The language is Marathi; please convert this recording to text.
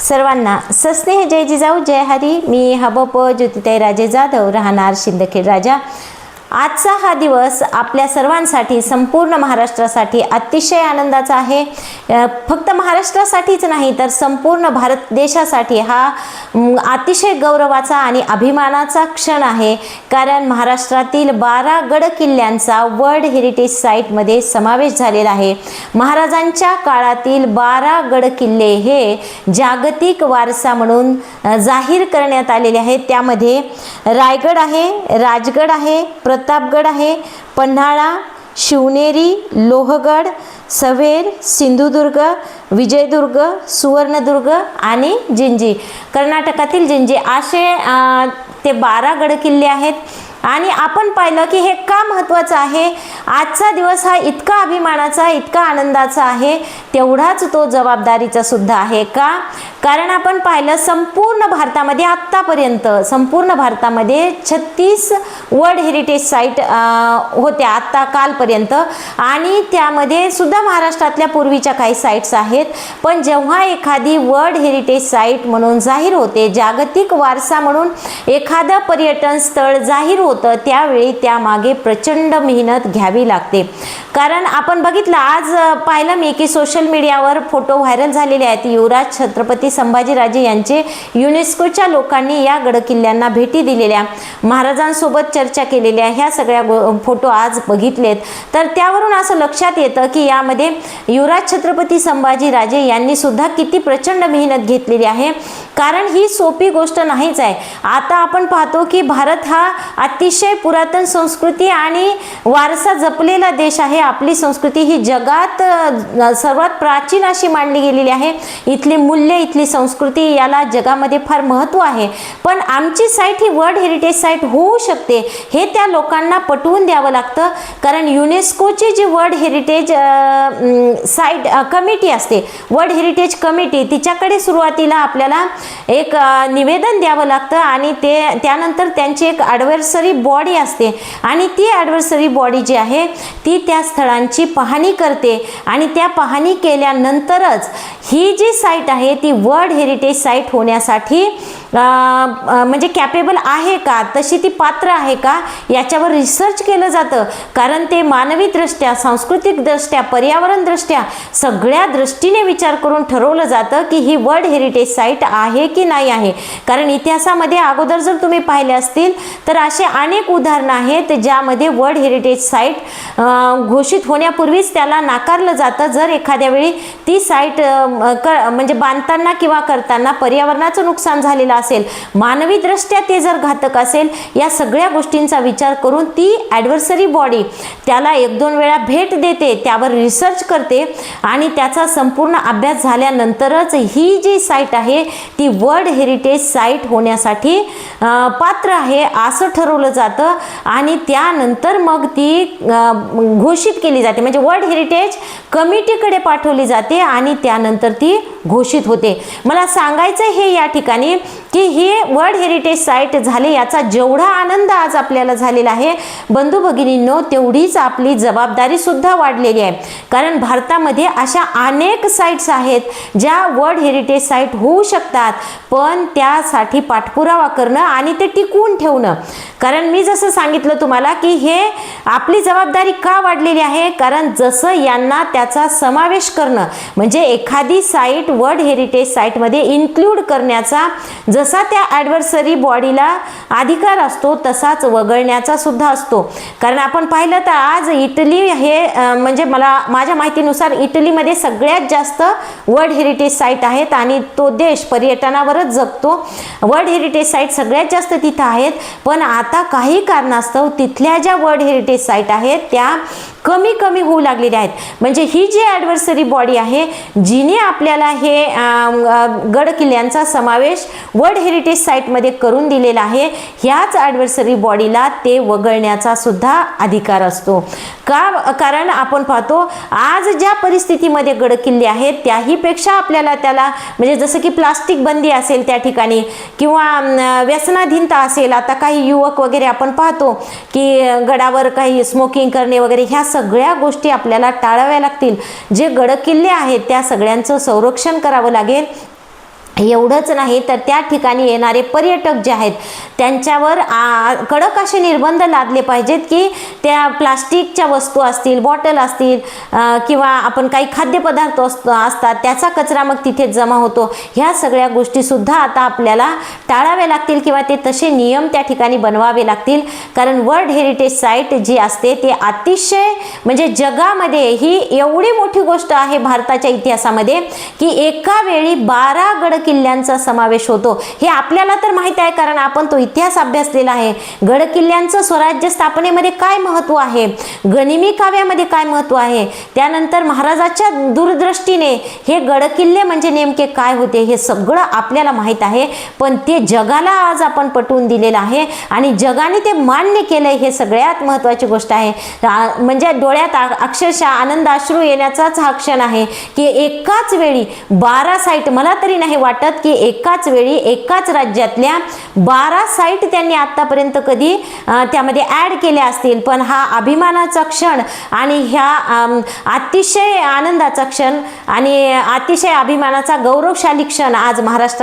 सर्वांना सस्नेह जय जिजाऊ जय हरी. मी हबप ज्योतिताई राजे जाधव राहणार शिंदखेड राजा. आजचा हा दिवस आपल्या सर्वांसाठी संपूर्ण महाराष्ट्रासाठी अतिशय आनंदाचा आहे. फक्त महाराष्ट्रासाठीच नाही तर संपूर्ण भारत देशासाठी हा अतिशय गौरवाचा आणि अभिमानाचा क्षण आहे. कारण महाराष्ट्रातील बारा गड किल्ल्यांचा वर्ल्ड हेरिटेज साईटमध्ये समावेश झालेला आहे. महाराजांच्या काळातील बारा गड किल्ले हे जागतिक वारसा म्हणून जाहीर करण्यात आलेले आहेत. त्यामध्ये रायगड आहे राजगड आहे प्र प्रतापगड आहे पन्हाळा शिवनेरी लोहगड सवेर सिंधुदुर्ग विजयदुर्ग सुवर्णदुर्ग आणि जिंजी. कर्नाटकातील जिंजी. असे ते बारा गड किल्ले आहेत. आणि आपण पाहिलं की हे का महत्त्वाचं आहे? आजचा दिवस हा इतका अभिमानाचा इतका आनंदाचा आहे. तेवढाच तो जबाबदारीचा सुद्धा आहे का? कारण आपण पाहिलं संपूर्ण भारतामध्ये आत्तापर्यंत संपूर्ण भारतामध्ये छत्तीस वर्ल्ड हेरिटेज साईट होत्या आत्ता कालपर्यंत. आणि त्यामध्ये सुद्धा महाराष्ट्रातल्या पूर्वीच्या काही साईट्स आहेत. पण जेव्हा एखादी वर्ल्ड हेरिटेज साईट म्हणून जाहीर होते जागतिक वारसा म्हणून एखादं पर्यटन स्थळ जाहीर होतं होतं त्यावेळी त्यामागे प्रचंड मेहनत घ्यावी लागते. कारण आपण बघितलं आज पाहिलं मी की सोशल मीडियावर फोटो व्हायरल झालेले आहेत. युवराज छत्रपती संभाजीराजे यांचे युनेस्कोच्या लोकांनी या गडकिल्ल्यांना भेटी दिलेल्या महाराजांसोबत चर्चा केलेल्या ह्या सगळ्या फोटो आज बघितलेत. तर त्यावरून असं लक्षात येतं की यामध्ये युवराज छत्रपती संभाजीराजे यांनी सुद्धा किती प्रचंड मेहनत घेतलेली आहे. कारण ही सोपी गोष्ट नाहीच आहे. आता आपण पाहतो की भारत हा अतिशय पुरातन संस्कृती आणि वारसा जपलेला देश आहे. आपली संस्कृती ही जगात सर्वात प्राचीन अशी मांडली गेलेली आहे. इथली मूल्य इथली संस्कृती याला जगामध्ये फार महत्त्व आहे. पण आमची साईट ही वर्ल्ड हेरिटेज साईट होऊ शकते हे त्या लोकांना पटवून द्यावं लागतं. कारण युनेस्कोची जी वर्ल्ड हेरिटेज साईट कमिटी असते वर्ल्ड हेरिटेज कमिटी तिच्याकडे सुरुवातीला आपल्याला एक निवेदन द्यावं लागतं आणि ते त्यानंतर त्यांची एक ॲडव्हर्सरी बॉडी असते. आणि ती ॲडव्हर्सरी बॉडी जी आहे ती त्या स्थळांची पाहणी करते. आणि त्या पाहणी केल्यानंतरच ही जी साईट आहे ती वर्ल्ड हेरिटेज साईट होण्यासाठी म्हणजे कॅपेबल आहे का? तशी ती पात्र आहे का? याच्यावर रिसर्च केलं जातं. कारण ते मानवी दृष्ट्या पर्यावरणदृष्ट्या सगळ्या दृष्टीने विचार करून ठरवलं जातं की ही वर्ल्ड हेरिटेज साईट आहे की नाही आहे. कारण इतिहासामध्ये अगोदर जर तुम्ही पाहिले असतील तर असे अनेक उदाहरणं आहेत ज्यामध्ये वर्ल्ड हेरिटेज साईट घोषित होण्यापूर्वीच त्याला नाकारलं जातं. जर एखाद्या वेळी ती साईट क म्हणजे बांधताना किंवा करताना पर्यावरणाचं नुकसान झालेलं असेल. मानवी दृष्ट्या ते जर घातक असेल या सगळ्या गोष्टींचा विचार करून ती ॲडव्हर्सरी बॉडी त्याला एक दोन वेळा भेट देते त्यावर रिसर्च करते आणि त्याचा संपूर्ण अभ्यास झाल्यानंतरच ही जी साईट आहे ती वर्ल्ड हेरिटेज साईट होण्यासाठी पात्र आहे असं ठरवलं जातं आणि त्यानंतर मग ती घोषित केली जाते. म्हणजे वर्ल्ड हेरिटेज कमिटीकडे पाठवली जाते आणि त्यानंतर ती घोषित होते. मला सांगायचं हे या ठिकाणी की ही वर्ल्ड हेरिटेज साईट झाली याचा जेवढा आनंद आज आपल्याला झालेला आहे बंधू भगिनींनो तेवढीच आपली जबाबदारी सुद्धा वाढलेली आहे. कारण भारतामध्ये अशा अनेक साईट्स आहेत ज्या वर्ल्ड हेरिटेज साईट होऊ शकतात पण त्यासाठी पाठपुरावा करणं आणि ते टिकवून ठेवणं. कारण मी जसं सांगितलं तुम्हाला की हे आपली जबाबदारी का वाढलेली आहे? कारण जसं यांना त्याचा समावेश करणं म्हणजे एखादी साईट वर्ल्ड हेरिटेज साईटमध्ये इन्क्लूड करण्याचा जसा त्या ॲडव्हर्सरी बॉडीला अधिकार असतो तसाच वगळण्याचा सुद्धा असतो. कारण आपण पाहिलं तर आज इटली हे म्हणजे मला माझ्या माहितीनुसार इटलीमध्ये सगळ्यात जास्त वर्ल्ड हेरिटेज साईट आहेत आणि तो देश पर्यटनावरच जगतो. वर्ल्ड हेरिटेज साईट सगळ्यात जास्त तिथं आहेत. पण आता काही कारणास्तव तिथल्या ज्या वर्ल्ड हेरिटेज साईट आहेत त्या कमी कमी होऊ लागलेले आहेत. म्हणजे ही जी ॲडव्हर्सरी बॉडी आहे जिने आपल्याला हे गड किल्ल्यांचा समावेश वर्ल्ड हेरिटेज साईटमध्ये करून दिलेला आहे. ह्याच ॲडव्हर्सरी बॉडीला ते वगळण्याचा सुद्धा अधिकार असतो. का कारण आपण पाहतो आज ज्या परिस्थितीमध्ये गड किल्ले आहेत त्याहीपेक्षा आपल्याला त्याला म्हणजे जसं की प्लास्टिक बंदी असेल त्या ठिकाणी किंवा व्यसनाधीनता असेल आता काही युवक वगैरे आपण पाहतो की गडावर काही स्मोकिंग करणे वगैरे ह्या सगळ्या गोष्टी आपल्याला टाळाव्या लागतील. जे गडकिल्ले आहेत त्या सगळ्यांचं संरक्षण करावं लागेल. एवढंच नाही तर त्या ठिकाणी येणारे पर्यटक जे आहेत त्यांच्यावर आ, कडक असे निर्बंध लादले पाहिजेत की त्या प्लास्टिकच्या वस्तू असतील बॉटल असतील किंवा आपण काही खाद्यपदार्थ असत असतात त्याचा कचरा मग तिथे जमा होतो. ह्या सगळ्या गोष्टीसुद्धा आता आपल्याला टाळाव्या लागतील किंवा ते तसे नियम त्या ठिकाणी बनवावे लागतील. कारण वर्ल्ड हेरिटेज साईट जी असते ते अतिशय म्हणजे जगामध्ये ही एवढी मोठी गोष्ट आहे भारताच्या इतिहासामध्ये की एका वेळी बारा गड किल्ल्यांचा समावेश होतो. हे आपल्याला तर माहीत आहे कारण आपण तो इतिहास अभ्यासलेला आहे. गडकिल्ल्यांचं स्वराज्य स्थापनेमध्ये काय महत्त्व आहे? गनिमी काव्यामध्ये काय महत्त्व आहे? त्यानंतर महाराजाच्या दूरदृष्टीने हे गडकिल्ले म्हणजे नेमके काय होते हे सगळं आपल्याला माहीत आहे. पण ते जगाला आज आपण पटवून दिलेलं आहे आणि जगाने ते मान्य केलंय हे सगळ्यात महत्त्वाची गोष्ट आहे. म्हणजे डोळ्यात अक्षरशः आनंद अश्रू येण्याचाच हा क्षण आहे की एकाच वेळी बारा साईट मला तरी नाही वाटत की एकाच वेळी एकाच राज्यातल्या बारा साईट त्यांनी आत्तापर्यंत कधी त्यामध्ये ॲड केल्या असतील. पण हा अभिमानाचा क्षण आणि ह्या अतिशय आनंदाचा क्षण आणि अतिशय अभिमानाचा गौरवशाली क्षण आज महाराष्ट्राला